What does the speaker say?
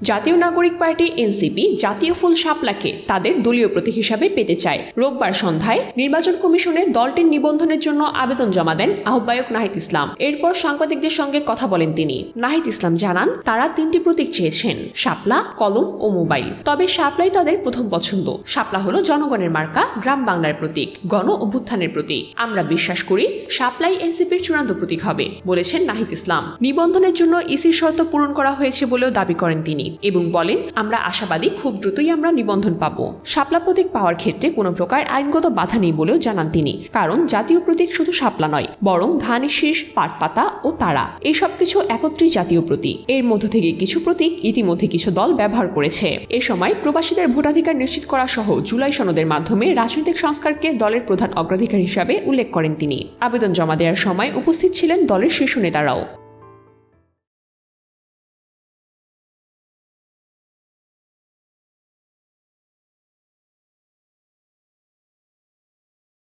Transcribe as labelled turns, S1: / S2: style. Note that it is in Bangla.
S1: জাতীয় নাগরিক পার্টি এনসিপি জাতীয় ফুল শাপলাকে তাদের দলীয় প্রতীক হিসাবে পেতে চায়। রোববার সন্ধ্যায় নির্বাচন কমিশনে দলটির নিবন্ধনের জন্য আবেদন জমা দেন আহ্বায়ক নাহিদ ইসলাম। এরপর সাংবাদিকদের সঙ্গে কথা বলেন তিনি। নাহিদ ইসলাম জানান, তারা তিনটি প্রতীক চেয়েছেন, শাপলা, কলম ও মোবাইল। তবে শাপলাই তাদের প্রথম পছন্দ। শাপলা হলো জনগণের মার্কা, গ্রাম বাংলার প্রতীক, গণ অভ্যুত্থানের প্রতীক। আমরা বিশ্বাস করি, শাপলাই এনসিপির চূড়ান্ত প্রতীক হবে, বলেছেন নাহিদ ইসলাম। নিবন্ধনের জন্য ইসির শর্ত পূরণ করা হয়েছে বলেও দাবি করেন তিনি। এবং বলেন, আমরা আশাবাদী খুব দ্রুতই আমরা নিবন্ধন পাবো। শাপলা প্রতীক পাওয়ার ক্ষেত্রে কোনো প্রকার আইনগত বাধা নেই বলেও জানান তিনি, কারণ জাতীয় প্রতীক শুধু শাপলা নয়, বরং ধানের শীষ পাটপাতা ও তারা এই সব কিছু একত্রই জাতীয় প্রতীক। এর মধ্য থেকে কিছু প্রতীক ইতিমধ্যে কিছু দল ব্যবহার করেছে। এ সময় প্রবাসীদের ভোটাধিকার নিশ্চিত করা সহ জুলাই সনদের মাধ্যমে রাজনৈতিক সংস্কারকে দলের প্রধান অগ্রাধিকার হিসাবে উল্লেখ করেন তিনি। আবেদন জমা দেওয়ার সময় উপস্থিত ছিলেন দলের শীর্ষ নেতারাও।